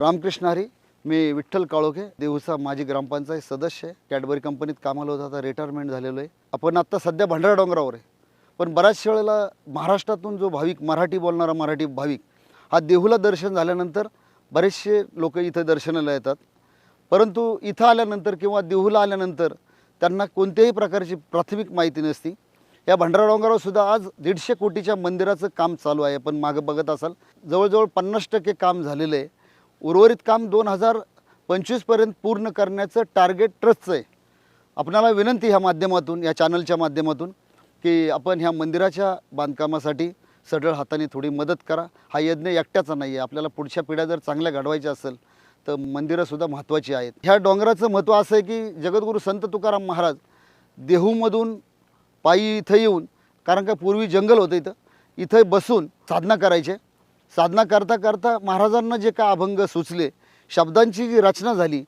रामकृष्ण हरी मी विठ्ठल काळोखे देऊचा माजी ग्रामपंचायत सदस्य आहे. कॅडबरी कंपनीत कामाला होता आता रिटायरमेंट झालेलो आहे. आपण आत्ता सध्या भंडारा डोंगरावर आहे. पण बऱ्याचशा वेळेला महाराष्ट्रातून जो भाविक मराठी बोलणारा मराठी भाविक हा देहूला दर्शन झाल्यानंतर बरेचसे लोक इथं दर्शनाला येतात. परंतु इथं आल्यानंतर किंवा देहूला आल्यानंतर त्यांना कोणत्याही प्रकारची प्राथमिक माहिती नसती. या भंडारा डोंगरावर सुद्धा आज दीडशे कोटीच्या मंदिराचं काम चालू आहे. पण मागं बघत असाल जवळजवळ पन्नास टक्के काम झालेलं आहे. उर्वरित काम दोन हजार पंचवीसपर्यंत पूर्ण करण्याचं टार्गेट ट्रस्टचं आहे. आपणाला विनंती ह्या माध्यमातून या चॅनलच्या माध्यमातून की आपण ह्या मंदिराच्या बांधकामासाठी सढळ हाताने थोडी मदत करा. हा यज्ञ एकट्याचा नाही आहे आपल्याला पुढच्या पिढ्या जर चांगल्या घडवायच्या असेल तर मंदिरंसुद्धा महत्त्वाची आहेत. ह्या डोंगराचं महत्त्व असं आहे की जगद्गुरू संत तुकाराम महाराज देहूमधून पायी इथं येऊन कारण का पूर्वी जंगल होतं इथं इथं बसून साधना करायचे. साधना करता करता महाराजांना जे का अभंग सुचले शब्दांची जी रचना झाली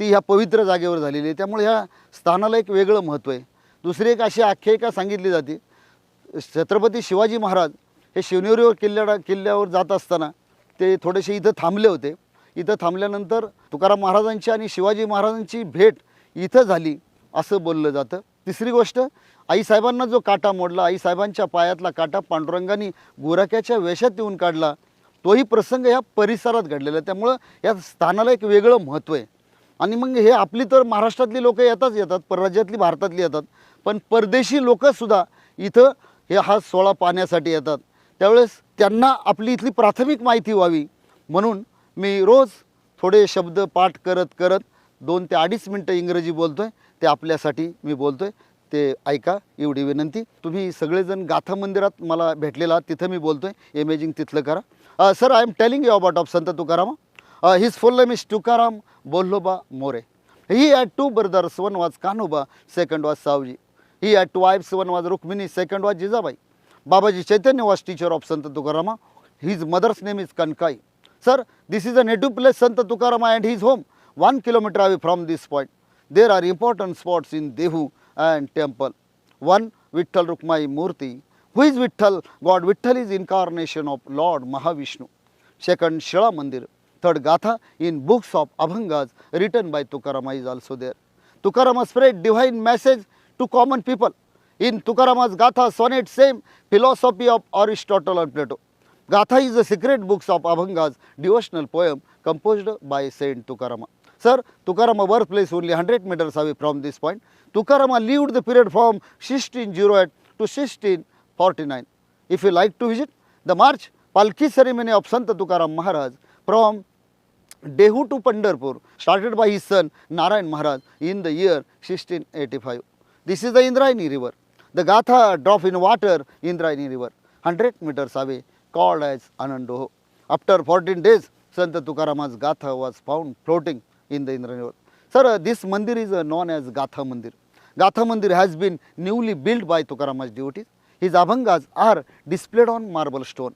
ती ह्या पवित्र जागेवर झालेली आहे. त्यामुळे ह्या स्थानाला एक वेगळं महत्त्व आहे. दुसरी एक अशी आख्यायिका सांगितली जाते. छत्रपती शिवाजी महाराज हे शिवनेरीवर किल्ल्याडा किल्ल्यावर जात असताना ते थोडेसे इथं थांबले होते. इथं थांबल्यानंतर तुकाराम महाराजांची आणि शिवाजी महाराजांची भेट इथं झाली असं बोललं जातं. तिसरी गोष्ट आईसाहेबांना जो काटा मोडला आईसाहेबांच्या पायातला काटा पांडुरंगाने गोराक्याच्या वेशात येऊन काढला तोही प्रसंग ह्या परिसरात घडलेला आहे. त्यामुळं या स्थानाला एक वेगळं महत्त्व आहे. आणि मग हे आपली तर महाराष्ट्रातली लोक येताच येतात परराज्यातली भारतातली येतात. पण परदेशी लोकंसुद्धा इथं हे हा सोळा पाहण्यासाठी येतात. त्यावेळेस त्यांना आपली इथली प्राथमिक माहिती व्हावी. म्हणून मी रोज थोडे शब्द पाठ करत करत दोन ते अडीच मिनटं इंग्रजी बोलतो आहे ते आपल्यासाठी मी बोलतो आहे ते ऐका एवढी विनंती. तुम्ही सगळेजण गाथा मंदिरात मला भेटलेला तिथं मी बोलतो आहे इमेजिंग तिथलं करा. Sir I am telling you about of Sant Tukaram. His full name is Tukaram Bolhoba More. He had two brothers one was Kanhoba second was Savji. He had two wives one was Rukmini second was Jijabai. Babaji Chaitanya was teacher of Sant Tukarama. His mother's name is Kanakai sir this is a native place Sant Tukarama and his home one kilometre away from this point there are important spots in Dehu and temple one Vitthal Rukmai murti One, Vitthal Rukmai Murti. Who is Vitthal? God. Vitthal is incarnation of Lord Mahavishnu. Second, Shila Mandir. Third, Gatha in books of Abhangas written by Tukarama is also there. Tukarama spread divine message to common people. In Tukarama's Gatha sonnet same philosophy of Aristotle and Plato. Gatha is the secret books of Abhangas devotional poem composed by Saint Tukarama. Sir, Tukarama birthplace only 100 meters away from this point. Tukarama lived the period from 1608 to 1649. If you like to visit, the March Palki ceremony of Sant Tukaram Maharaj from Dehu to Pandarpur started by his son Narayan Maharaj in the year 1685. This is the Indrayani river. The Gatha drop in water Indrayani river 100 meters away called as Anandoho. After 14 days, Sant Tukarama's Gatha was found floating in the Indrayani river. Sir, uh, this mandir is uh, known as Gatha Mandir. Gatha Mandir has been newly built by Tukarama's devotees. His abhangas are displayed on marble stone.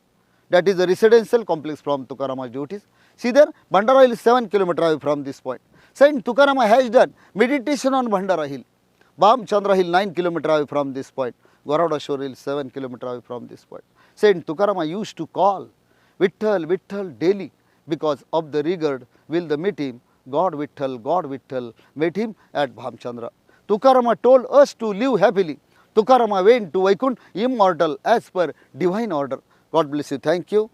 That is the residential complex from Tukarama's devotees. See there, Bandara Hill is 7 km away from this point. Saint Tukarama has done meditation on Bandara Hill. Bam Chandra Hill 9 km away from this point. Garuda Shore Hill 7 km away from this point. Saint Tukarama used to call Vitthal, Vitthal daily because of the regard will the meet him. God Vitthal, God Vitthal met him at Bhamchandra. Tukarama told us to live happily. Tukarama went to Vaikunth in as as per order. Order bless you. You thank you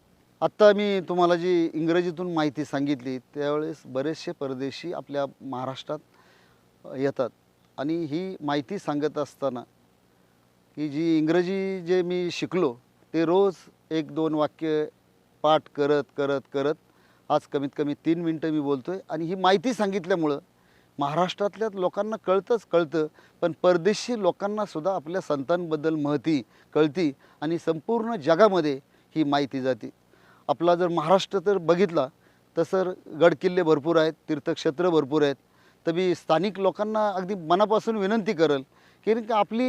आत्ता मी तुम्हाला जी इंग्रजीतून माहिती सांगितली त्यावेळेस बरेचसे परदेशी आपल्या महाराष्ट्रात येतात आणि ही माहिती सांगत असताना की जी इंग्रजी जे मी शिकलो ते रोज एक दोन वाक्य पाठ करत करत करत आज कमीत कमी तीन मिनटं मी बोलतो आहे आणि ही माहिती सांगितल्यामुळं महाराष्ट्रातल्या लोकांना कळतंच कळतं पण परदेशी लोकांनासुद्धा आपल्या संतांबद्दल महती कळती आणि संपूर्ण जगामध्ये ही माहिती जाते. आपला जर महाराष्ट्र तर बघितला तसं गडकिल्ले भरपूर आहेत तीर्थक्षेत्र भरपूर आहेत. तर मी स्थानिक लोकांना अगदी मनापासून विनंती करेल कारण की आपली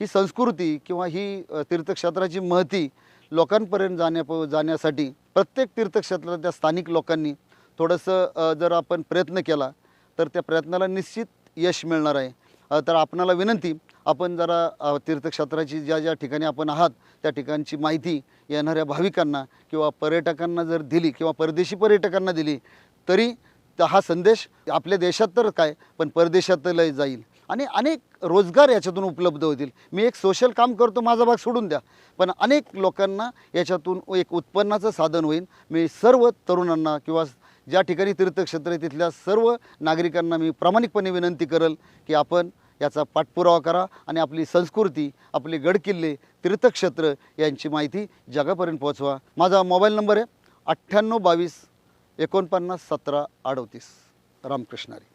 ही संस्कृती किंवा ही तीर्थक्षेत्राची महती लोकांपर्यंत जाण्या जाण्यासाठी प्रत्येक तीर्थक्षेत्रातल्या स्थानिक लोकांनी थोडंसं जर आपण प्रयत्न केला तर त्या प्रयत्नाला निश्चित यश मिळणार आहे. तर आपणाला विनंती आपण जरा तीर्थक्षेत्राची ज्या ज्या ठिकाणी आपण आहात त्या ठिकाणची माहिती येणाऱ्या भाविकांना किंवा पर्यटकांना जर दिली किंवा परदेशी पर्यटकांना दिली तरी हा संदेश आपल्या देशात तर काय पण परदेशातलंही जाईल. आणि अनेक रोजगार याच्यातून उपलब्ध होतील. मी एक सोशल काम करतो माझा भाग सोडून द्या. पण अनेक लोकांना याच्यातून एक उत्पन्नाचं साधन होईल. मी सर्व तरुणांना किंवा ज्या ठिकाणी तीर्थक्षेत्र आहे तिथल्या सर्व नागरिकांना मी प्रामाणिकपणे विनंती करेल की आपण याचा पाठपुरावा करा आणि आपली संस्कृती आपले गडकिल्ले तीर्थक्षेत्र यांची माहिती जगापर्यंत पोहोचवा. माझा मोबाईल नंबर आहे अठ्ठ्याण्णव बावीस एकोणपन्नास सतरा अडतीस. रामकृष्णारी